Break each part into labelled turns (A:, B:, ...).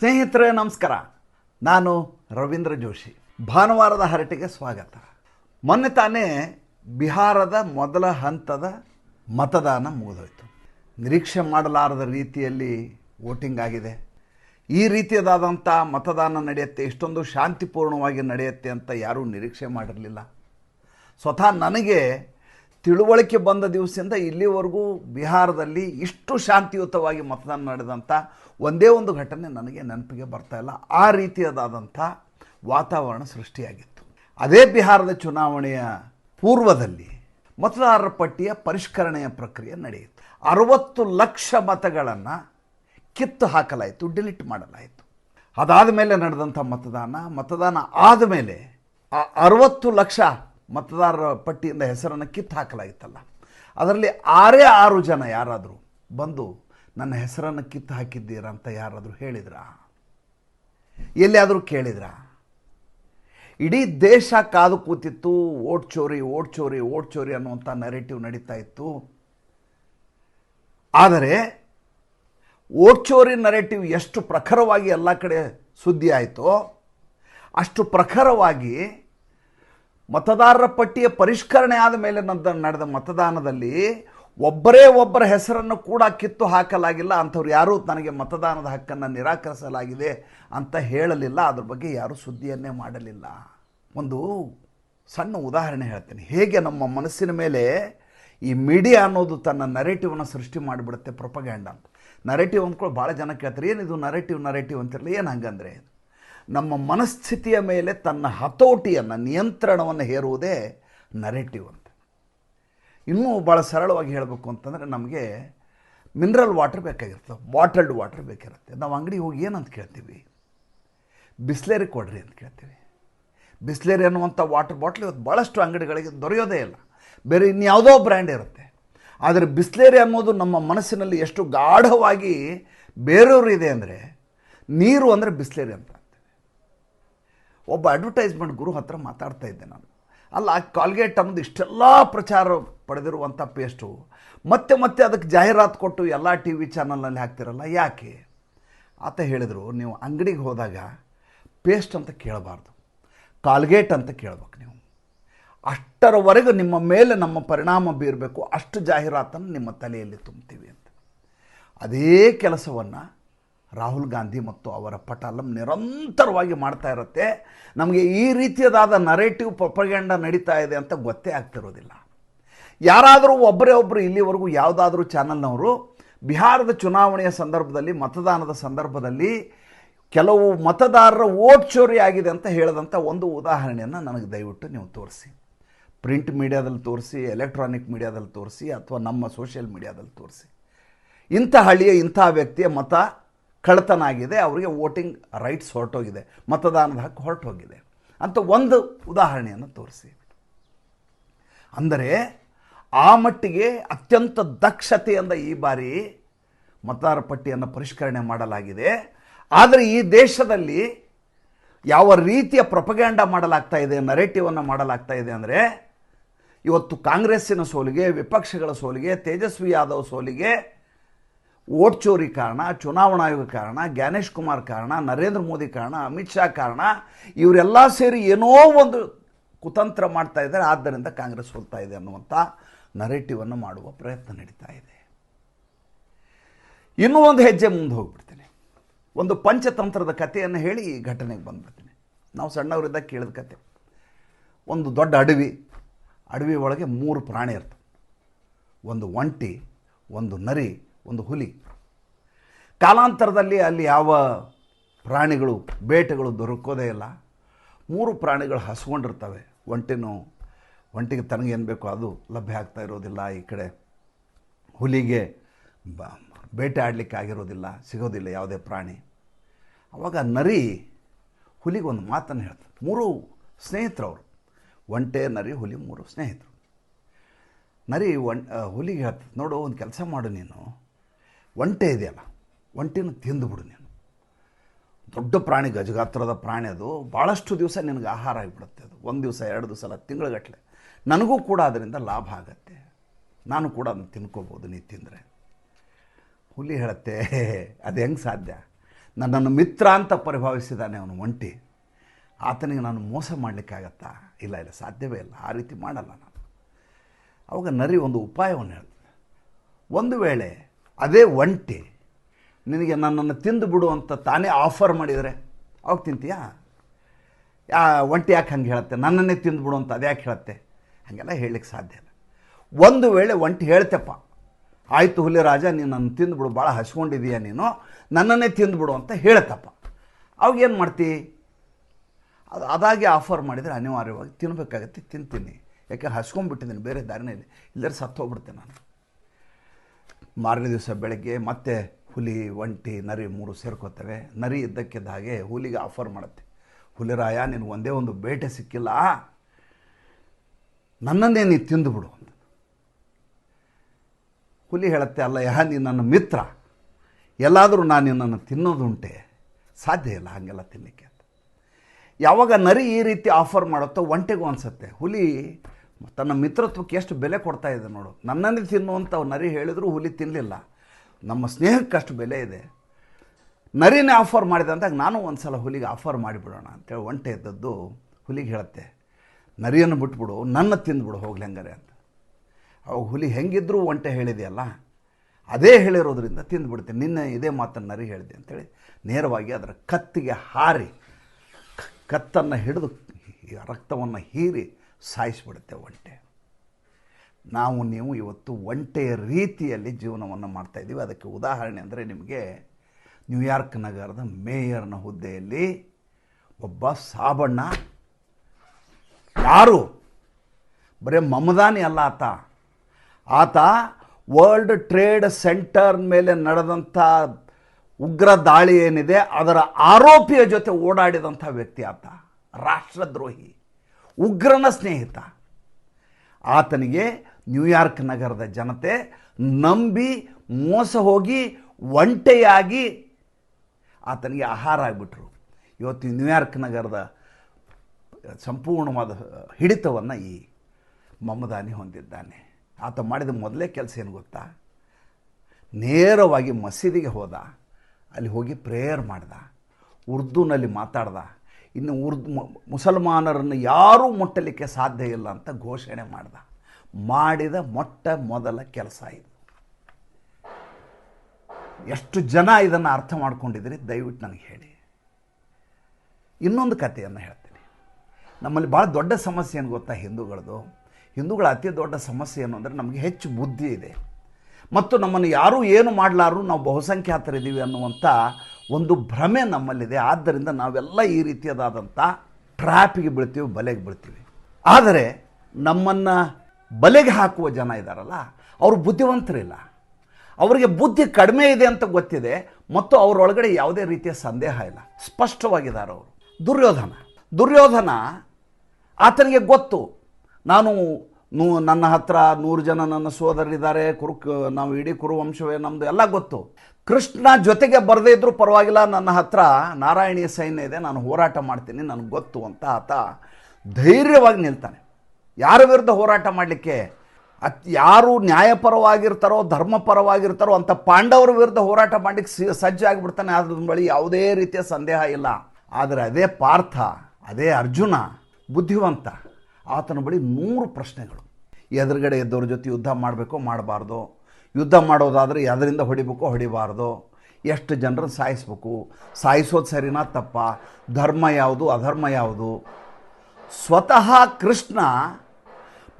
A: ಸ್ನೇಹಿತರೆ, ನಮಸ್ಕಾರ. ನಾನು ರವೀಂದ್ರ ಜೋಶಿ. ಭಾನುವಾರದ ಹರಟೆಗೆ ಸ್ವಾಗತ. ಮೊನ್ನೆ ತಾನೇ ಬಿಹಾರದ ಮೊದಲ ಹಂತದ ಮತದಾನ ಮುಗಿದೋಯ್ತು. ನಿರೀಕ್ಷೆ ಮಾಡಲಾರದ ರೀತಿಯಲ್ಲಿ ವೋಟಿಂಗ್ ಆಗಿದೆ. ಈ ರೀತಿಯದಾದಂಥ ಮತದಾನ ನಡೆಯುತ್ತೆ ಇಷ್ಟೊಂದು ಶಾಂತಿಪೂರ್ಣವಾಗಿ ನಡೆಯುತ್ತೆ ಅಂತ ಯಾರೂ ನಿರೀಕ್ಷೆ ಮಾಡಿರಲಿಲ್ಲ. ಸ್ವತಃ ನನಗೆ ತಿಳುವಳಿಕೆ ಬಂದ ದಿವಸದಿಂದ ಇಲ್ಲಿವರೆಗೂ ಬಿಹಾರದಲ್ಲಿ ಇಷ್ಟು ಶಾಂತಿಯುತವಾಗಿ ಮತದಾನ ನಡೆದಂಥ ಒಂದೇ ಒಂದು ಘಟನೆ ನನಗೆ ನೆನಪಿಗೆ ಬರ್ತಾ ಇಲ್ಲ. ಆ ರೀತಿಯದಾದಂಥ ವಾತಾವರಣ ಸೃಷ್ಟಿಯಾಗಿತ್ತು. ಅದೇ ಬಿಹಾರದ ಚುನಾವಣೆಯ ಪೂರ್ವದಲ್ಲಿ ಮತದಾರರ ಪಟ್ಟಿಯ ಪರಿಷ್ಕರಣೆಯ ಪ್ರಕ್ರಿಯೆ ನಡೆಯಿತು. ಅರವತ್ತು ಲಕ್ಷ ಮತಗಳನ್ನು ಕಿತ್ತು ಹಾಕಲಾಯಿತು, ಡಿಲೀಟ್ ಮಾಡಲಾಯಿತು. ಅದಾದ ಮೇಲೆ ನಡೆದಂಥ ಮತದಾನ ಮತದಾನ ಆದ ಮೇಲೆ ಆ ಅರವತ್ತು ಲಕ್ಷ ಮತದಾರರ ಪಟ್ಟಿಯಿಂದ ಹೆಸರನ್ನು ಕಿತ್ತು ಹಾಕಲಾಗಿತ್ತಲ್ಲ. ಅದರಲ್ಲಿ ಆರೇ ಆರು ಜನ ಯಾರಾದರೂ ಬಂದು ನನ್ನ ಹೆಸರನ್ನು ಕಿತ್ತು ಹಾಕಿದ್ದೀರಾ ಅಂತ ಯಾರಾದರೂ ಹೇಳಿದ್ರ? ಎಲ್ಲಿಯಾದರೂ ಕೇಳಿದ್ರ? ಇಡೀ ದೇಶ ಕಾದು ಕೂತಿತ್ತು, ಓಟ್ ಚೋರಿ ಓಟ್ ಚೋರಿ ಓಟ್ ಚೋರಿ ಅನ್ನುವಂಥ ನೆರೆಟಿವ್ ನಡೀತಾ ಇತ್ತು. ಆದರೆ ಓಟ್ ಚೋರಿ ನರೇಟಿವ್ ಎಷ್ಟು ಪ್ರಖರವಾಗಿ ಎಲ್ಲ ಕಡೆ ಸುದ್ದಿ ಆಯಿತೋ, ಅಷ್ಟು ಪ್ರಖರವಾಗಿ ಮತದಾರರ ಪಟ್ಟಿಯ ಪರಿಷ್ಕರಣೆ ಆದ ಮೇಲೆ ನಂತರ ನಡೆದ ಮತದಾನದಲ್ಲಿ ಒಬ್ಬರೇ ಒಬ್ಬರ ಹೆಸರನ್ನು ಕೂಡ ಕಿತ್ತು ಹಾಕಲಾಗಿಲ್ಲ. ಅಂಥವ್ರು ಯಾರೂ? ನನಗೆ ಮತದಾನದ ಹಕ್ಕನ್ನು ನಿರಾಕರಿಸಲಾಗಿದೆ ಅಂತ ಹೇಳಲಿಲ್ಲ. ಅದ್ರ ಬಗ್ಗೆ ಯಾರೂ ಸುದ್ದಿಯನ್ನೇ ಮಾಡಲಿಲ್ಲ. ಒಂದು ಸಣ್ಣ ಉದಾಹರಣೆ ಹೇಳ್ತೀನಿ. ಹೇಗೆ ನಮ್ಮ ಮನಸ್ಸಿನ ಮೇಲೆ ಈ ಮೀಡಿಯಾ ಅನ್ನೋದು ತನ್ನ ನರೇಟಿವನ್ನು ಸೃಷ್ಟಿ ಮಾಡಿಬಿಡುತ್ತೆ ಪ್ರೊಪಗ್ಯಾಂಡ ಅಂತ. ನರೇಟಿವ್ ಅಂದ್ಕೊಳ್ಳಿ ಭಾಳ ಜನ ಕೇಳ್ತಾರೆ, ಏನಿದು ನರೇಟಿವ್ ನರೇಟಿವ್ ಅಂತಿರಲಿ? ಏನು ಹಂಗಂದ್ರೆ? ನಮ್ಮ ಮನಸ್ಥಿತಿಯ ಮೇಲೆ ತನ್ನ ಹತೋಟಿಯನ್ನು, ನಿಯಂತ್ರಣವನ್ನು ಹೇರುವುದೇ ನರೇಟಿವ್ ಅಂತ. ಇನ್ನೂ ಭಾಳ ಸರಳವಾಗಿ ಹೇಳಬೇಕು ಅಂತಂದರೆ ನಮಗೆ ಮಿನರಲ್ ವಾಟರ್ ಬೇಕಾಗಿರ್ತದೆ ಬಾಟಲ್ಡ್ ವಾಟರ್ ಬೇಕಿರುತ್ತೆ ನಾವು ಅಂಗಡಿಗೆ ಹೋಗಿ ಏನಂತ ಕೇಳ್ತೀವಿ? ಬಿಸ್ಲೇರಿ ಕೊಡ್ರಿ ಅಂತ ಕೇಳ್ತೀವಿ. ಬಿಸ್ಲೇರಿ ಅನ್ನುವಂಥ ವಾಟರ್ ಬಾಟ್ಲ್ ಇವತ್ತು ಭಾಳಷ್ಟು ಅಂಗಡಿಗಳಿಗೆ ದೊರೆಯೋದೇ ಇಲ್ಲ. ಬೇರೆ ಇನ್ಯಾವುದೋ ಬ್ರ್ಯಾಂಡ್ ಇರುತ್ತೆ. ಆದರೆ ಬಿಸ್ಲೇರಿ ಅನ್ನೋದು ನಮ್ಮ ಮನಸ್ಸಿನಲ್ಲಿ ಎಷ್ಟು ಗಾಢವಾಗಿ ಬೇರೆಯವರು ಇದೆ ಅಂದರೆ ನೀರು ಅಂದರೆ ಬಿಸ್ಲೇರಿ ಅಂತ. ಒಬ್ಬ ಅಡ್ವರ್ಟೈಸ್ಮೆಂಟ್ ಗುರು ಹತ್ರ ಮಾತಾಡ್ತಾ ಇದ್ದೆ ನಾನು. ಅಲ್ಲ ಕಾಲ್ಗೇಟ್ ಅನ್ನೋದು ಇಷ್ಟೆಲ್ಲ ಪ್ರಚಾರ ಪಡೆದಿರುವಂಥ ಪೇಸ್ಟು ಮತ್ತೆ ಮತ್ತೆ ಅದಕ್ಕೆ ಜಾಹೀರಾತು ಕೊಟ್ಟು ಎಲ್ಲ ಟಿ ವಿ ಚಾನಲ್ನಲ್ಲಿ ಹಾಕ್ತಿರಲ್ಲ, ಯಾಕೆ? ಆತ ಹೇಳಿದರು, ನೀವು ಅಂಗಡಿಗೆ ಹೋದಾಗ ಪೇಸ್ಟ್ ಅಂತ ಕೇಳಬಾರ್ದು. ಕಾಲ್ಗೇಟ್ ಅಂತ ಕೇಳ್ಬೇಕು ನೀವು. ಅಷ್ಟರವರೆಗೂ ನಿಮ್ಮ ಮೇಲೆ ನಮ್ಮ ಪರಿಣಾಮ ಬೀರಬೇಕು, ಅಷ್ಟು ಜಾಹೀರಾತನ್ನು ನಿಮ್ಮ ತಲೆಯಲ್ಲಿ ತುಂಬ್ತೀವಿ ಅಂತ. ಅದೇ ಕೆಲಸವನ್ನು ರಾಹುಲ್ ಗಾಂಧಿ ಮತ್ತು ಅವರ ಪಟಾಲಂ ನಿರಂತರವಾಗಿ ಮಾಡ್ತಾ ಇರುತ್ತೆ. ನಮಗೆ ಈ ರೀತಿಯದಾದ ನರೇಟಿವ್ ಪ್ರೊಪಗ್ಯಾಂಡ ನಡೀತಾ ಇದೆ ಅಂತ ಗೊತ್ತೇ ಆಗ್ತಿರೋದಿಲ್ಲ. ಯಾರಾದರೂ ಒಬ್ಬರೇ ಒಬ್ಬರು ಇಲ್ಲಿವರೆಗೂ ಯಾವುದಾದ್ರೂ ಚಾನಲ್ನವರು ಬಿಹಾರದ ಚುನಾವಣೆಯ ಸಂದರ್ಭದಲ್ಲಿ, ಮತದಾನದ ಸಂದರ್ಭದಲ್ಲಿ ಕೆಲವು ಮತದಾರರ ಓಟ್ ಚೋರಿ ಆಗಿದೆ ಅಂತ ಹೇಳಿದಂಥ ಒಂದು ಉದಾಹರಣೆಯನ್ನು ನನಗೆ ದಯವಿಟ್ಟು ನೀವು ತೋರಿಸಿ. ಪ್ರಿಂಟ್ ಮೀಡಿಯಾದಲ್ಲಿ ತೋರಿಸಿ ಎಲೆಕ್ಟ್ರಾನಿಕ್ ಮೀಡಿಯಾದಲ್ಲಿ ತೋರಿಸಿ, ಅಥವಾ ನಮ್ಮ ಸೋಷಿಯಲ್ ಮೀಡಿಯಾದಲ್ಲಿ ತೋರಿಸಿ. ಇಂಥ ಹಳ್ಳಿಯ ಇಂಥ ವ್ಯಕ್ತಿಯ ಮತ ಕಳ್ಳತನ ಆಗಿದೆ ಅವರಿಗೆ ವೋಟಿಂಗ್ ರೈಟ್ಸ್ ಹೊರಟೋಗಿದೆ, ಮತದಾನದ ಹಕ್ಕು ಹೊರಟೋಗಿದೆ. ಅಂತ ಒಂದು ಉದಾಹರಣೆಯನ್ನು ತೋರಿಸಿ. ಅಂದರೆ ಆ ಮಟ್ಟಿಗೆ ಅತ್ಯಂತ ದಕ್ಷತೆಯಿಂದ ಈ ಬಾರಿ ಮತದಾರ ಪಟ್ಟಿಯನ್ನು ಪರಿಷ್ಕರಣೆ ಮಾಡಲಾಗಿದೆ. ಆದರೆ ಈ ದೇಶದಲ್ಲಿ ಯಾವ ರೀತಿಯ ಪ್ರೊಪಗ್ಯಾಂಡ ಮಾಡಲಾಗ್ತಾ ಇದೆ, ನರೇಟಿವನ್ನು ಮಾಡಲಾಗ್ತಾ ಇದೆ ಅಂದರೆ, ಇವತ್ತು ಕಾಂಗ್ರೆಸ್ಸಿನ ಸೋಲಿಗೆ, ವಿಪಕ್ಷಗಳ ಸೋಲಿಗೆ, ತೇಜಸ್ವಿ ಯಾದವ್ ಸೋಲಿಗೆ ಓಟ್ ಚೋರಿ ಕಾರಣ, ಚುನಾವಣಾ ಆಯೋಗ ಕಾರಣ, ಜ್ಞಾನೇಶ್ ಕುಮಾರ್ ಕಾರಣ, ನರೇಂದ್ರ ಮೋದಿ ಕಾರಣ, ಅಮಿತ್ ಶಾ ಕಾರಣ, ಇವರೆಲ್ಲ ಸೇರಿ ಏನೋ ಒಂದು ಕುತಂತ್ರ ಮಾಡ್ತಾ ಇದ್ದಾರೆ. ಆದ್ದರಿಂದ ಕಾಂಗ್ರೆಸ್ ಸೋಲ್ತಾ ಇದೆ ಅನ್ನುವಂಥ ನರೇಟಿವನ್ನು ಮಾಡುವ ಪ್ರಯತ್ನ ನಡೀತಾ ಇದೆ. ಇನ್ನೂ ಒಂದು ಹೆಜ್ಜೆ ಮುಂದೆ ಹೋಗ್ಬಿಡ್ತೀನಿ. ಒಂದು ಪಂಚತಂತ್ರದ ಕಥೆಯನ್ನು ಹೇಳಿ ಈ ಘಟನೆಗೆ ಬಂದ್ಬಿಡ್ತೀನಿ. ನಾವು ಸಣ್ಣವರಿದ್ದಾಗ ಕೇಳಿದ ಕತೆ. ಒಂದು ದೊಡ್ಡ ಅಡವಿ ಅಡವಿ ಒಳಗೆ ಮೂರು ಪ್ರಾಣಿ ಇರ್ತವೆ. ಒಂದು ಒಂಟಿ, ಒಂದು ನರಿ, ಒಂದು ಹುಲಿ. ಕಾಲಾಂತರದಲ್ಲಿ ಅಲ್ಲಿ ಯಾವ ಪ್ರಾಣಿಗಳು, ಬೇಟೆಗಳು ದೊರಕೋದೇ ಇಲ್ಲ. ಮೂರು ಪ್ರಾಣಿಗಳು ಹಸ್ಕೊಂಡಿರ್ತವೆ. ಒಂಟಿನೂ, ಒಂಟಿಗೆ ತನಗೇನು ಬೇಕೋ ಅದು ಲಭ್ಯ ಆಗ್ತಾ ಇರೋದಿಲ್ಲ. ಈ ಕಡೆ ಹುಲಿಗೆ ಬ, ಬೇಟೆ ಆಡಲಿಕ್ಕೆ ಆಗಿರೋದಿಲ್ಲ, ಸಿಗೋದಿಲ್ಲ ಯಾವುದೇ ಪ್ರಾಣಿ. ಆವಾಗ ನರಿ ಹುಲಿಗೆ ಒಂದು ಮಾತನ್ನು ಹೇಳ್ತದೆ. ಮೂರು ಸ್ನೇಹಿತರವರು. ಒಂಟೆ, ನರಿ, ಹುಲಿ ಮೂರು ಸ್ನೇಹಿತರು. ನರಿ ಒನ್ ಹುಲಿಗೆ ಹೇಳ್ತದೆ, ನೋಡು, ಒಂದು ಕೆಲಸ ಮಾಡು ನೀನು. ಒಂಟೆ ಇದೆಯಲ್ಲ ಒಂಟೆನ ತಿಂದುಬಿಡು ನೀನು. ದೊಡ್ಡ ಪ್ರಾಣಿ, ಗಜಗಾತ್ರದ ಪ್ರಾಣಿ ಅದು. ಭಾಳಷ್ಟು ದಿವಸ ನಿನಗೆ ಆಹಾರ ಆಗಿಬಿಡುತ್ತೆ ಅದು. ಒಂದು ದಿವಸ, ಎರಡು ದಿವಸ ಅಲ್ಲ ತಿಂಗಳಗಟ್ಟಲೆ ನನಗೂ ಕೂಡ ಅದರಿಂದ ಲಾಭ ಆಗತ್ತೆ. ನಾನು ಕೂಡ ಅದನ್ನು ತಿನ್ಕೋಬೋದು, ನೀ ತಿಂದರೆ. ಹುಲಿ ಹೇಳುತ್ತೆ, ಅದು ಹೆಂಗೆ ಸಾಧ್ಯ? ನನ್ನನ್ನು ಮಿತ್ರ ಅಂತ ಪರಿಭಾವಿಸಿದ್ದಾನೆ ಅವನು ಒಂಟಿ. ಆತನಿಗೆ ನಾನು ಮೋಸ ಮಾಡಲಿಕ್ಕಾಗತ್ತಾ ಇಲ್ಲ ಇಲ್ಲ, ಸಾಧ್ಯವೇ ಇಲ್ಲ. ಆ ರೀತಿ ಮಾಡಲ್ಲ ನಾನು. ಅವಾಗ ನರಿ ಒಂದು ಉಪಾಯವನ್ನು ಹೇಳ್ತದೆ. ಒಂದು ವೇಳೆ ಅದೇ ಒಂಟಿ ನಿನಗೆ ನನ್ನನ್ನು ತಿಂದು ಬಿಡು ಅಂತ ತಾನೇ ಆಫರ್ ಮಾಡಿದರೆ. ಅವಾಗ ತಿಂತೀಯಾ? ಯಾ, ಒಂಟಿ ಯಾಕೆ ಹಂಗೆ ಹೇಳುತ್ತೆ? ನನ್ನನ್ನೇ ತಿಂದುಬಿಡು ಅಂತ ಅದ್ಯಾಕೆ ಹೇಳುತ್ತೆ? ಹಾಗೆಲ್ಲ ಹೇಳಲಿಕ್ಕೆ ಸಾಧ್ಯ ಇಲ್ಲ. ಒಂದು ವೇಳೆ ಒಂಟಿ ಹೇಳ್ತೆಪ್ಪ ಆಯಿತು ಹುಲಿ ರಾಜ, ನೀನು ನನ್ನ ತಿಂದುಬಿಡು ಭಾಳ ಹಸ್ಕೊಂಡಿದೀಯ ನೀನು, ನನ್ನನ್ನೇ ತಿಂದುಬಿಡು ಅಂತ ಹೇಳ್ತಪ್ಪ. ಅವಾಗ ಏನು ಮಾಡ್ತಿ? ಅದು, ಅದಾಗಿ ಆಫರ್ ಮಾಡಿದರೆ ಅನಿವಾರ್ಯವಾಗಿ ತಿನ್ನಬೇಕಾಗತ್ತೆ ತಿಂತೀನಿ. ಯಾಕೆ ಹಸ್ಕೊಂಡ್ಬಿಟ್ಟಿದ್ದೀನಿ, ಬೇರೆ ದಾರಿನೇ ಇದೆ ಇಲ್ಲದ್ರೆ ಸತ್ತು ಹೋಗ್ಬಿಡ್ತೇನೆ ನಾನು. ಮಾರನೇ ದಿವಸ ಬೆಳಗ್ಗೆ ಮತ್ತೆ ಹುಲಿ, ಒಂಟಿ, ನರಿ ಮೂರು ಸೇರ್ಕೋತವೆ. ನರಿ ಇದ್ದಕ್ಕಿದ್ದ ಹಾಗೆ ಹುಲಿಗೆ ಆಫರ್ ಮಾಡುತ್ತೆ. ಹುಲಿರಾಯ ನೀನು ಒಂದೇ ಒಂದು ಬೇಟೆ ಸಿಕ್ಕಿಲ್ಲ. ನನ್ನನ್ನೇ ನೀ ತಿಂದುಬಿಡು ಅಂತ. ಹುಲಿ ಹೇಳುತ್ತೆ ಅಲ್ಲ ಯಹ ನೀ ನನ್ನ ಮಿತ್ರ. ಎಲ್ಲಾದರೂ ನಾನು ನಿನ್ನನ್ನು ತಿನ್ನೋದುಂಟೆ. ಸಾಧ್ಯ ಇಲ್ಲ ಹಾಗೆಲ್ಲ ತಿನ್ನಲಿಕ್ಕೆ ಅಂತ. ಯಾವಾಗ ನರಿ ಈ ರೀತಿ ಆಫರ್ ಮಾಡುತ್ತೋ ಒಂಟೆಗೂ ಅನಿಸುತ್ತೆ. ಹುಲಿ ತನ್ನ ಮಿತ್ರತ್ವಕ್ಕೆ ಎಷ್ಟು ಬೆಲೆ ಕೊಡ್ತಾ ಇದೆ ನೋಡು. ನನ್ನನ್ನೇ ತಿನ್ನುವಂಥ ನರಿ ಹೇಳಿದರೂ ಹುಲಿ ತಿನ್ನಲಿಲ್ಲ ನಮ್ಮ ಸ್ನೇಹಕ್ಕಷ್ಟು ಬೆಲೆ ಇದೆ. ನರಿನೇ ಆಫರ್ ಮಾಡಿದೆ ಅಂದಾಗ ನಾನು ಒಂದು ಸಲ ಹುಲಿಗೆ ಆಫರ್ ಮಾಡಿಬಿಡೋಣ ಅಂತೇಳಿ ಒಂಟೆ ಇದ್ದದ್ದು ಹುಲಿಗೆ ಹೇಳುತ್ತೆ. ನರಿಯನ್ನು ಬಿಟ್ಬಿಡು, ನನ್ನ ತಿಂದ್ಬಿಡು, ಹೋಗ್ಲಿ ಹಂಗಾರೆ ಅಂತ. ಅವಾಗ ಹುಲಿ ಹೆಂಗಿದ್ರೂ ಒಂಟೆ ಹೇಳಿದೆಯಲ್ಲ, ಅದೇ ಹೇಳಿರೋದ್ರಿಂದ ತಿಂದುಬಿಡ್ತೀನಿ ನಿನ್ನೆ ಇದೇ ಮಾತನ್ನು ನರಿ ಹೇಳಿದೆ ಅಂತೇಳಿ ನೇರವಾಗಿ ಅದರ ಕತ್ತಿಗೆ ಹಾರಿ ಕತ್ತನ್ನು ಹಿಡಿದು ರಕ್ತವನ್ನು ಹೀರಿ ಸಾಯಿಸಿಬಿಡುತ್ತೆ ಒಂಟೆ. ನಾವು ನೀವು ಇವತ್ತು ಒಂಟೆಯ ರೀತಿಯಲ್ಲಿ ಜೀವನವನ್ನು ಮಾಡ್ತಾಯಿದ್ದೀವಿ ಅದಕ್ಕೆ ಉದಾಹರಣೆ ಅಂದರೆ ನಿಮಗೆ ನ್ಯೂಯಾರ್ಕ್ ನಗರದ ಮೇಯರ್ನ ಹುದ್ದೆಯಲ್ಲಿ ಒಬ್ಬ ಸಾಬಣ್ಣ. ಯಾರು? ಬರೀ ಮಮದಾನಿ ಅಲ್ಲ ಆತ. ಆತ ವರ್ಲ್ಡ್ ಟ್ರೇಡ್ ಸೆಂಟರ್ ಮೇಲೆ ನಡೆದಂಥ ಉಗ್ರ ದಾಳಿ ಏನಿದೆ, ಅದರ ಆರೋಪಿಯ ಜೊತೆ ಓಡಾಡಿದಂಥ ವ್ಯಕ್ತಿ ಆತ. ರಾಷ್ಟ್ರದ್ರೋಹಿ, ಉಗ್ರನ ಸ್ನೇಹಿತ. ಆತನಿಗೆ ನ್ಯೂಯಾರ್ಕ್ ನಗರದ ಜನತೆ ನಂಬಿ ಮೋಸ ಹೋಗಿ ಒಂಟೆಯಾಗಿ ಆತನಿಗೆ ಆಹಾರ ಆಗಿಬಿಟ್ರು. ಇವತ್ತು ನ್ಯೂಯಾರ್ಕ್ ನಗರದ ಸಂಪೂರ್ಣವಾದ ಹಿಡಿತವನ್ನು ಈ ಮಮದಾನಿ ಹೊಂದಿದ್ದಾನೆ. ಆತ ಮಾಡಿದ ಮೊದಲೇ ಕೆಲಸ ಏನು ಗೊತ್ತಾ? ನೇರವಾಗಿ ಮಸೀದಿಗೆ ಹೋದ. ಅಲ್ಲಿ ಹೋಗಿ ಪ್ರೇಯರ್ ಮಾಡ್ದ. ಉರ್ದುನಲ್ಲಿ ಮಾತಾಡ್ದ. ಇನ್ನು ಉರ್ದು ಮುಸಲ್ಮಾನರನ್ನು ಯಾರೂ ಮುಟ್ಟಲಿಕ್ಕೆ ಸಾಧ್ಯ ಇಲ್ಲ ಅಂತ ಘೋಷಣೆ ಮಾಡ್ದ. ಮಾಡಿದ ಮೊಟ್ಟ ಮೊದಲ ಕೆಲಸ ಇದು. ಎಷ್ಟು ಜನ ಇದನ್ನು ಅರ್ಥ ಮಾಡ್ಕೊಂಡಿದ್ದೀರಿ ದಯವಿಟ್ಟು ನನಗೆ ಹೇಳಿ. ಇನ್ನೊಂದು ಕಥೆಯನ್ನು ಹೇಳ್ತೀನಿ. ನಮ್ಮಲ್ಲಿ ಭಾಳ ದೊಡ್ಡ ಸಮಸ್ಯೆ ಏನು ಗೊತ್ತಾ ಹಿಂದೂಗಳದು? ಹಿಂದೂಗಳ ಅತಿ ದೊಡ್ಡ ಸಮಸ್ಯೆ ಏನು ಅಂದರೆ ನಮಗೆ ಹೆಚ್ಚು ಬುದ್ಧಿ ಇದೆ. ಮತ್ತು ನಮ್ಮನ್ನು ಯಾರೂ ಏನು ಮಾಡಲಾರು ನಾವು ಬಹುಸಂಖ್ಯಾತರಿದ್ದೀವಿ ಅನ್ನುವಂಥ ಒಂದು ಭ್ರಮೆ ನಮ್ಮಲ್ಲಿದೆ. ಆದ್ದರಿಂದ ನಾವೆಲ್ಲ ಈ ರೀತಿಯದಾದಂಥ ಟ್ರ್ಯಾಪಿಗೆ ಬೀಳ್ತೀವಿ, ಬಲೆಗೆ ಬೀಳ್ತೀವಿ. ಆದರೆ ನಮ್ಮನ್ನು ಬಲೆಗೆ ಹಾಕುವ ಜನ ಇದ್ದಾರಲ್ಲ ಅವರು ಬುದ್ಧಿವಂತರಿಲ್ಲ. ಅವರಿಗೆ ಬುದ್ಧಿ ಕಡಿಮೆ ಇದೆ ಅಂತ ಗೊತ್ತಿದೆ, ಮತ್ತು ಅವರೊಳಗಡೆ ಯಾವುದೇ ರೀತಿಯ ಸಂದೇಹ ಇಲ್ಲ. ಸ್ಪಷ್ಟವಾಗಿದ್ದಾರೆ ಅವರು. ದುರ್ಯೋಧನ. ದುರ್ಯೋಧನ ಆತನಿಗೆ ಗೊತ್ತು, ನಾನು ನೂ, ನನ್ನ ಹತ್ರ ನೂರು ಜನ ನನ್ನ ಸೋದರರಿದ್ದಾರೆ ಕುರು ನಾವು ಇಡೀ ಕುರುವಂಶವೇ ನಮ್ಮದು ಎಲ್ಲ ಗೊತ್ತು. ಕೃಷ್ಣ ಜೊತೆಗೆ ಬರದೇ ಇದ್ರೂ ಪರವಾಗಿಲ್ಲ, ನನ್ನ ಹತ್ರ ನಾರಾಯಣೀಯ ಸೈನ್ಯ ಇದೆ, ನಾನು ಹೋರಾಟ ಮಾಡ್ತೀನಿ, ನನಗೆ ಗೊತ್ತು ಅಂತ ಆತ ಧೈರ್ಯವಾಗಿ ನಿಲ್ತಾನೆ. ಯಾರ ವಿರುದ್ಧ ಹೋರಾಟ ಮಾಡಲಿಕ್ಕೆ? ಅತ್, ಯಾರು ನ್ಯಾಯಪರವಾಗಿರ್ತಾರೋ, ಧರ್ಮಪರವಾಗಿರ್ತಾರೋ, ಅಂತ ಪಾಂಡವರ ವಿರುದ್ಧ ಹೋರಾಟ ಮಾಡಲಿಕ್ಕೆ ಸಿ ಸಜ್ಜಾಗಿಬಿಡ್ತಾನೆ ಅದ್ರ ಬಳಿ ಯಾವುದೇ ರೀತಿಯ ಸಂದೇಹ ಇಲ್ಲ. ಆದರೆ ಅದೇ ಪಾರ್ಥ, ಅದೇ ಅರ್ಜುನ, ಬುದ್ಧಿವಂತ. ಆತನ ಬಳಿ ನೂರು ಪ್ರಶ್ನೆಗಳು. ಎದುರುಗಡೆ ಇದ್ದವ್ರ ಜೊತೆ ಯುದ್ಧ ಮಾಡಬೇಕೋ ಮಾಡಬಾರ್ದು, ಯುದ್ಧ ಮಾಡೋದಾದರೆ ಎದರಿಂದ ಹೊಡಿಬೇಕೋ ಹೊಡಿಬಾರ್ದು, ಎಷ್ಟು ಜನರನ್ನು ಸಾಯಿಸ್ಬೇಕು, ಸಾಯಿಸೋದು ಸರಿನಾ ತಪ್ಪ, ಧರ್ಮ ಯಾವುದು, ಅಧರ್ಮ ಯಾವುದು. ಸ್ವತಃ ಕೃಷ್ಣ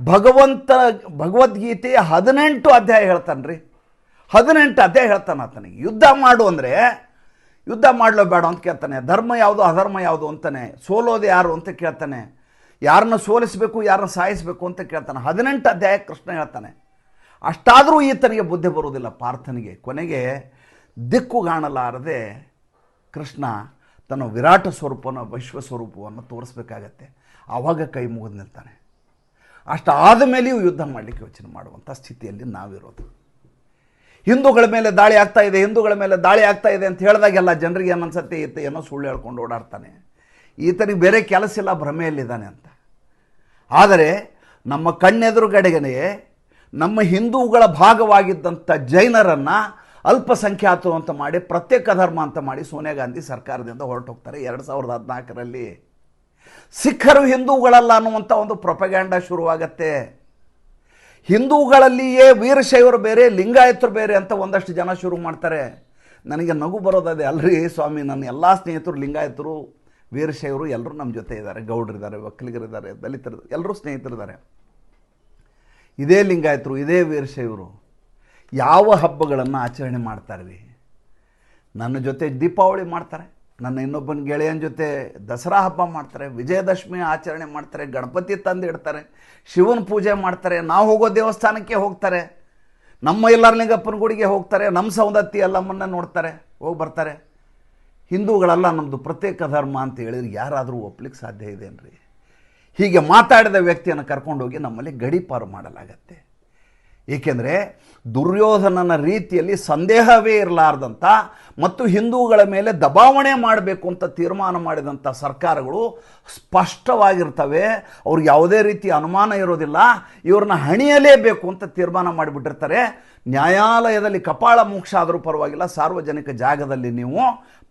A: ಭಗವಂತ ಭಗವದ್ಗೀತೆಯ ಹದಿನೆಂಟು ಅಧ್ಯಾಯ ಹೇಳ್ತಾನೆ ರೀ ಹದಿನೆಂಟು ಅಧ್ಯಾಯ ಹೇಳ್ತಾನೆ ಆತನಿಗೆ. ಯುದ್ಧ ಮಾಡು ಅಂದರೆ, ಯುದ್ಧ ಮಾಡಲೋ ಬೇಡ ಅಂತ ಕೇಳ್ತಾನೆ. ಧರ್ಮ ಯಾವುದು, ಅಧರ್ಮ ಯಾವುದು ಅಂತಾನೆ. ಸೋಲೋದು ಯಾರು ಅಂತ ಕೇಳ್ತಾನೆ. ಯಾರನ್ನ ಸೋಲಿಸಬೇಕು, ಯಾರನ್ನ ಸಾಯಿಸಬೇಕು ಅಂತ ಕೇಳ್ತಾನೆ. ಹದಿನೆಂಟು ಅಧ್ಯಾಯ ಕೃಷ್ಣ ಹೇಳ್ತಾನೆ, ಅಷ್ಟಾದರೂ ಈತನಿಗೆ ಬುದ್ಧಿ ಬರುವುದಿಲ್ಲ. ಪಾರ್ಥನಿಗೆ, ಕೊನೆಗೆ ದಿಕ್ಕುಗಾಣಲಾರದೆ ಕೃಷ್ಣ ತನ್ನ ವಿರಾಟ ಸ್ವರೂಪವನ್ನು, ವಿಶ್ವ ಸ್ವರೂಪವನ್ನು ತೋರಿಸ್ಬೇಕಾಗತ್ತೆ. ಆವಾಗ ಕೈ ಮುಗಿದು ನಿಲ್ತಾನೆ. ಅಷ್ಟಾದ ಮೇಲೆಯೂ ಯುದ್ಧ ಮಾಡಲಿಕ್ಕೆ ಯೋಚನೆ ಮಾಡುವಂಥ ಸ್ಥಿತಿಯಲ್ಲಿ ನಾವಿರೋದು. ಹಿಂದೂಗಳ ಮೇಲೆ ದಾಳಿ ಆಗ್ತಾ ಇದೆ, ಹಿಂದೂಗಳ ಮೇಲೆ ದಾಳಿ ಆಗ್ತಾ ಇದೆ ಅಂತ ಹೇಳಿದಾಗೆಲ್ಲ ಜನರಿಗೆ ಏನನ್ಸತ್ತೆ? ಈತ ಏನೋ ಸುಳ್ಳು ಹೇಳ್ಕೊಂಡು ಓಡಾಡ್ತಾನೆ. ಈತನಿಗೆ ಬೇರೆ ಕೆಲಸ ಇಲ್ಲ, ಭ್ರಮೆಯಲ್ಲಿದ್ದಾನೆ ಅಂತ. ಆದರೆ ನಮ್ಮ ಕಣ್ಣೆದುರುಗಡೆಗೆ ನಮ್ಮ ಹಿಂದೂಗಳ ಭಾಗವಾಗಿದ್ದಂಥ ಜೈನರನ್ನು ಅಲ್ಪಸಂಖ್ಯಾತರು ಅಂತ ಮಾಡಿ ಪ್ರತ್ಯೇಕ ಧರ್ಮ ಅಂತ ಮಾಡಿ ಸೋನಿಯಾ ಗಾಂಧಿ ಸರ್ಕಾರದಿಂದ ಹೊರಟೋಗ್ತಾರೆ. ಎರಡು ಸಾವಿರದ ಹದಿನಾಲ್ಕರಲ್ಲಿ ಸಿಖ್ಖರು ಹಿಂದೂಗಳಲ್ಲ ಅನ್ನುವಂಥ ಒಂದು ಪ್ರೊಪಗ್ಯಾಂಡ ಶುರುವಾಗತ್ತೆ. ಹಿಂದೂಗಳಲ್ಲಿಯೇ ವೀರಶೈವರು ಬೇರೆ, ಲಿಂಗಾಯತರು ಬೇರೆ ಅಂತ ಒಂದಷ್ಟು ಜನ ಶುರು ಮಾಡ್ತಾರೆ. ನನಗೆ ನಗು ಬರೋದದೆ ಅಲ್ರಿ ಸ್ವಾಮಿ, ನನ್ನ ಎಲ್ಲ ಸ್ನೇಹಿತರು ಲಿಂಗಾಯತರು ವೀರಶೈವರು ಎಲ್ಲರೂ ನಮ್ಮ ಜೊತೆ ಇದ್ದಾರೆ ಗೌಡರಿದ್ದಾರೆ ಒಕ್ಕಲಿಗರಿದ್ದಾರೆ ದಲಿತರು ಎಲ್ಲರೂ ಸ್ನೇಹಿತರಿದ್ದಾರೆ ಇದೇ ಲಿಂಗಾಯತರು, ಇದೇ ವೀರಶೈವರು ಯಾವ ಹಬ್ಬಗಳನ್ನು ಆಚರಣೆ ಮಾಡ್ತಾರೆ ನನ್ನ ಜೊತೆ ದೀಪಾವಳಿ ಮಾಡ್ತಾರೆ, ನನ್ನ ಇನ್ನೊಬ್ಬನ ಗೆಳೆಯನ ಜೊತೆ ದಸರಾ ಹಬ್ಬ ಮಾಡ್ತಾರೆ, ವಿಜಯದಶಮಿ ಆಚರಣೆ ಮಾಡ್ತಾರೆ, ಗಣಪತಿ ತಂದು ಇಡ್ತಾರೆ, ಶಿವನ ಪೂಜೆ ಮಾಡ್ತಾರೆ, ನಾವು ಹೋಗೋ ದೇವಸ್ಥಾನಕ್ಕೆ ಹೋಗ್ತಾರೆ, ನಮ್ಮ ಎಲ್ಲರ್ಲಿಂಗಪ್ಪನ ಗುಡಿಗೆ ಹೋಗ್ತಾರೆ, ನಮ್ಮ ಸೌಂದತ್ತಿ ಎಲ್ಲಮ್ಮನ್ನ ನೋಡ್ತಾರೆ, ಹೋಗಿ ಬರ್ತಾರೆ. ಹಿಂದೂಗಳೆಲ್ಲ ನಮ್ಮದು ಪ್ರತ್ಯೇಕ ಧರ್ಮ ಅಂತ ಹೇಳಿದ್ರೆ ಯಾರಾದರೂ ಒಪ್ಲಿಕ್ಕೆ ಸಾಧ್ಯ ಇದೇನ್ರಿ ಹೀಗೆ ಮಾತಾಡಿದ ವ್ಯಕ್ತಿಯನ್ನು ಕರ್ಕೊಂಡೋಗಿ ನಮ್ಮಲ್ಲಿ ಗಡೀಪಾರು ಮಾಡಲಾಗತ್ತೆ. ಏಕೆಂದರೆ ದುರ್ಯೋಧನನ ರೀತಿಯಲ್ಲಿ ಸಂದೇಹವೇ ಇರಲಾರ್ದಂಥ ಮತ್ತು ಹಿಂದೂಗಳ ಮೇಲೆ ದಬಾವಣೆ ಮಾಡಬೇಕು ಅಂತ ತೀರ್ಮಾನ ಮಾಡಿದಂಥ ಸರ್ಕಾರಗಳು ಸ್ಪಷ್ಟವಾಗಿರ್ತವೆ. ಅವ್ರಿಗೆ ಯಾವುದೇ ರೀತಿ ಅನುಮಾನ ಇರೋದಿಲ್ಲ. ಇವ್ರನ್ನ ಹಣಿಯಲೇಬೇಕು ಅಂತ ತೀರ್ಮಾನ ಮಾಡಿಬಿಟ್ಟಿರ್ತಾರೆ. ನ್ಯಾಯಾಲಯದಲ್ಲಿ ಕಪಾಳ ಮೋಕ್ಷ ಆದರೂ ಪರವಾಗಿಲ್ಲ. ಸಾರ್ವಜನಿಕ ಜಾಗದಲ್ಲಿ ನೀವು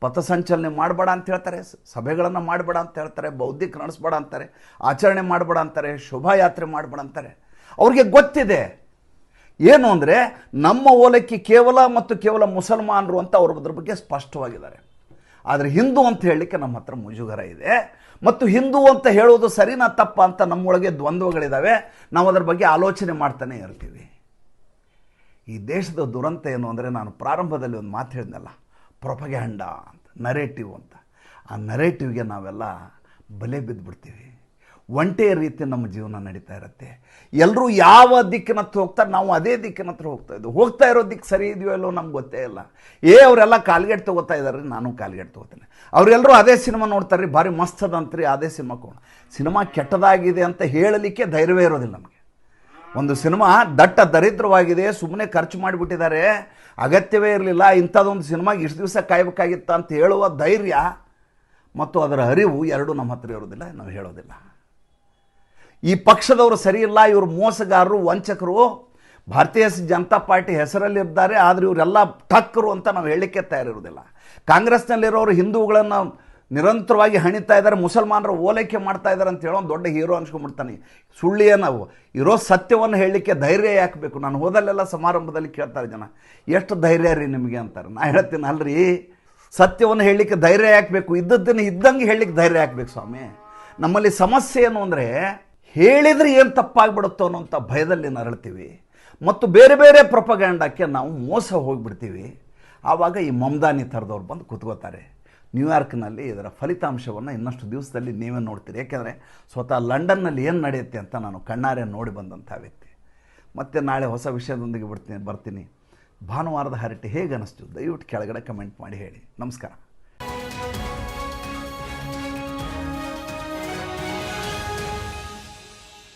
A: ಪಥಸಂಚಲನೆ ಮಾಡಬೇಡ ಅಂತ ಹೇಳ್ತಾರೆ ಸಭೆಗಳನ್ನು ಮಾಡಬೇಡ ಅಂತ ಹೇಳ್ತಾರೆ, ಬೌದ್ಧಿಕ ನಡೆಸ್ಬೇಡ ಅಂತಾರೆ, ಆಚರಣೆ ಮಾಡಬೇಡ ಅಂತಾರೆ, ಶೋಭಾಯಾತ್ರೆ ಮಾಡಬೇಡ ಅಂತಾರೆ. ಅವ್ರಿಗೆ ಗೊತ್ತಿದೆ. ಏನು ಅಂದರೆ, ನಮ್ಮ ಓಲಕ್ಕೆ ಕೇವಲ ಮತ್ತು ಕೇವಲ ಮುಸಲ್ಮಾನರು ಅಂತ ಅವರು ಅದ್ರ ಬಗ್ಗೆ ಸ್ಪಷ್ಟವಾಗಿದ್ದಾರೆ. ಆದರೆ ಹಿಂದೂ ಅಂತ ಹೇಳಲಿಕ್ಕೆ ನಮ್ಮ ಹತ್ರ ಮುಜುಗರ ಇದೆ. ಮತ್ತು ಹಿಂದೂ ಅಂತ ಹೇಳೋದು ಸರಿನಾ ತಪ್ಪ ಅಂತ ನಮ್ಮೊಳಗೆ ದ್ವಂದ್ವಗಳಿದ್ದಾವೆ ನಾವು ಅದರ ಬಗ್ಗೆ ಆಲೋಚನೆ ಮಾಡ್ತಾನೆ ಇರ್ತೀವಿ. ಈ ದೇಶದ ದುರಂತ ಏನು ಅಂದರೆ, ನಾನು ಪ್ರಾರಂಭದಲ್ಲಿ ಒಂದು ಮಾತು ಹೇಳಿದ್ನಲ್ಲ. ಪ್ರೊಪಗ್ಯಾಂಡ ಅಂತ ನರೇಟಿವ್ ಅಂತ. ಆ ನರೇಟಿವ್ಗೆ ನಾವೆಲ್ಲ ಬಲೆ ಬಿದ್ದುಬಿಡ್ತೀವಿ ಒಂಟೆ ರೀತಿ ನಮ್ಮ ಜೀವನ ನಡೀತಾ ಇರುತ್ತೆ. ಎಲ್ಲರೂ ಯಾವ ದಿಕ್ಕಿನ ಹತ್ರ ಹೋಗ್ತಾರೆ ನಾವು ಅದೇ ದಿಕ್ಕಿನ ಹತ್ರ ಹೋಗ್ತಾ ಇದ್ದೀವಿ ಹೋಗ್ತಾ ಇರೋ ದಿಕ್ಕು ಸರಿ ಇದೆಯೋ ಇಲ್ಲೋ ನಮ್ಗೆ ಗೊತ್ತೇ ಇಲ್ಲ. ಏ, ಅವರೆಲ್ಲ ಕಾಲ್ಗೆಟ್ ತೊಗೋತಾ ಇದ್ದಾರೆ ನಾನು ಕಾಲ್ಗೆಟ್ ತೊಗೋತೇನೆ. ಅವರೆಲ್ಲರೂ ಅದೇ ಸಿನಿಮಾ ನೋಡ್ತಾರೆ ರೀ, ಭಾರಿ ಮಸ್ತ್ ಅದಂತ್ರಿ, ಅದೇ ಸಿನಿಮಾ ಕೋಣ ಸಿನಿಮಾ ಕೆಟ್ಟದಾಗಿದೆ ಅಂತ ಹೇಳಲಿಕ್ಕೆ ಧೈರ್ಯವೇ ಇರೋದಿಲ್ಲ ನಮಗೆ. ಒಂದು ಸಿನಿಮಾ ದಟ್ಟ ದರಿದ್ರವಾಗಿದೆ ಸುಮ್ಮನೆ ಖರ್ಚು ಮಾಡಿಬಿಟ್ಟಿದ್ದಾರೆ. ಅಗತ್ಯವೇ ಇರಲಿಲ್ಲ ಇಂಥದ್ದೊಂದು ಸಿನಿಮಾಗೆ ಇಷ್ಟು ದಿವಸ ಕಾಯಬೇಕಾಗಿತ್ತ ಅಂತ ಹೇಳುವ ಧೈರ್ಯ ಮತ್ತು ಅದರ ಅರಿವು ಎರಡೂ ನಮ್ಮ ಹತ್ರ ಇರೋದಿಲ್ಲ ನಾವು ಹೇಳೋದಿಲ್ಲ. ಈ ಪಕ್ಷದವರು ಸರಿಯಿಲ್ಲ ಇವರು ಮೋಸಗಾರರು, ವಂಚಕರು, ಭಾರತೀಯ ಜನತಾ ಪಾರ್ಟಿ ಹೆಸರಲ್ಲಿದ್ದಾರೆ, ಆದರೆ ಇವರೆಲ್ಲ ಠಕ್ಕರು ಅಂತ ನಾವು ಹೇಳಲಿಕ್ಕೆ ತಯಾರಿರೋದಿಲ್ಲ ಕಾಂಗ್ರೆಸ್ನಲ್ಲಿರೋರು ಹಿಂದೂಗಳನ್ನು ನಿರಂತರವಾಗಿ ಹಣಿತಾ ಇದ್ದಾರೆ, ಮುಸಲ್ಮಾನರು ಓಲೈಕೆ ಮಾಡ್ತಾ ಇದ್ದಾರೆ ಅಂತ ಹೇಳೋ ಒಂದು ದೊಡ್ಡ ಹೀರೋ ಅನ್ಸ್ಕೊಂಡ್ಬಿಡ್ತಾನೆ. ಸುಳ್ಳಿಯೇ ನಾವು. ಇರೋ ಸತ್ಯವನ್ನು ಹೇಳಲಿಕ್ಕೆ ಧೈರ್ಯ ಯಾಕೆ ಬೇಕು? ನಾನು ಹೋದಲ್ಲೆಲ್ಲ ಸಮಾರಂಭದಲ್ಲಿ ಕೇಳ್ತಾರೆ ಜನ ಎಷ್ಟು ಧೈರ್ಯ ರೀ ನಿಮಗೆ ಅಂತಾರೆ. ನಾನು ಹೇಳ್ತೀನಿ, ಅಲ್ರಿ, ಸತ್ಯವನ್ನು ಹೇಳಲಿಕ್ಕೆ ಧೈರ್ಯ ಯಾಕೆ ಬೇಕು? ಇದ್ದದ್ದನ್ನು ಇದ್ದಂಗೆ ಹೇಳಲಿಕ್ಕೆ ಧೈರ್ಯ ಯಾಕೆ ಸ್ವಾಮಿ? ನಮ್ಮಲ್ಲಿ ಸಮಸ್ಯೆ ಏನು ಅಂದರೆ, ಹೇಳಿದರೆ ಏನು ತಪ್ಪಾಗ್ಬಿಡುತ್ತೋ ಅನ್ನೋಂಥ ಭಯದಲ್ಲಿ ನರಳ್ತೀವಿ. ಮತ್ತು ಬೇರೆ ಬೇರೆ ಪ್ರೊಪಗ್ಯಾಂಡಕ್ಕೆ ನಾವು ಮೋಸ ಹೋಗಿಬಿಡ್ತೀವಿ. ಆವಾಗ ಈ ಮಮ್ದಾನಿ ಥರದವ್ರು ಬಂದು ಕೂತ್ಕೋತಾರೆ. ನ್ಯೂಯಾರ್ಕ್ನಲ್ಲಿ ಇದರ ಫಲಿತಾಂಶವನ್ನು ಇನ್ನಷ್ಟು ದಿವಸದಲ್ಲಿ ನೀವೇ ನೋಡ್ತೀರಿ. ಯಾಕೆಂದರೆ ಸ್ವತಃ ಲಂಡನ್ನಲ್ಲಿ ಏನು ನಡೆಯುತ್ತೆ ಅಂತ ನಾನು ಕಣ್ಣಾರೆ ನೋಡಿ ಬಂದಂಥ ವ್ಯಕ್ತಿ. ಮತ್ತೆ ನಾಳೆ ಹೊಸ ವಿಷಯದೊಂದಿಗೆ ಬಿಡ್ತೀನಿ ಬರ್ತೀನಿ. ಭಾನುವಾರದ ಹರಟೆ ಹೇಗೆ ಅನ್ನಿಸ್ತು ದಯವಿಟ್ಟು ಕೆಳಗಡೆ ಕಮೆಂಟ್ ಮಾಡಿ ಹೇಳಿ. ನಮಸ್ಕಾರ.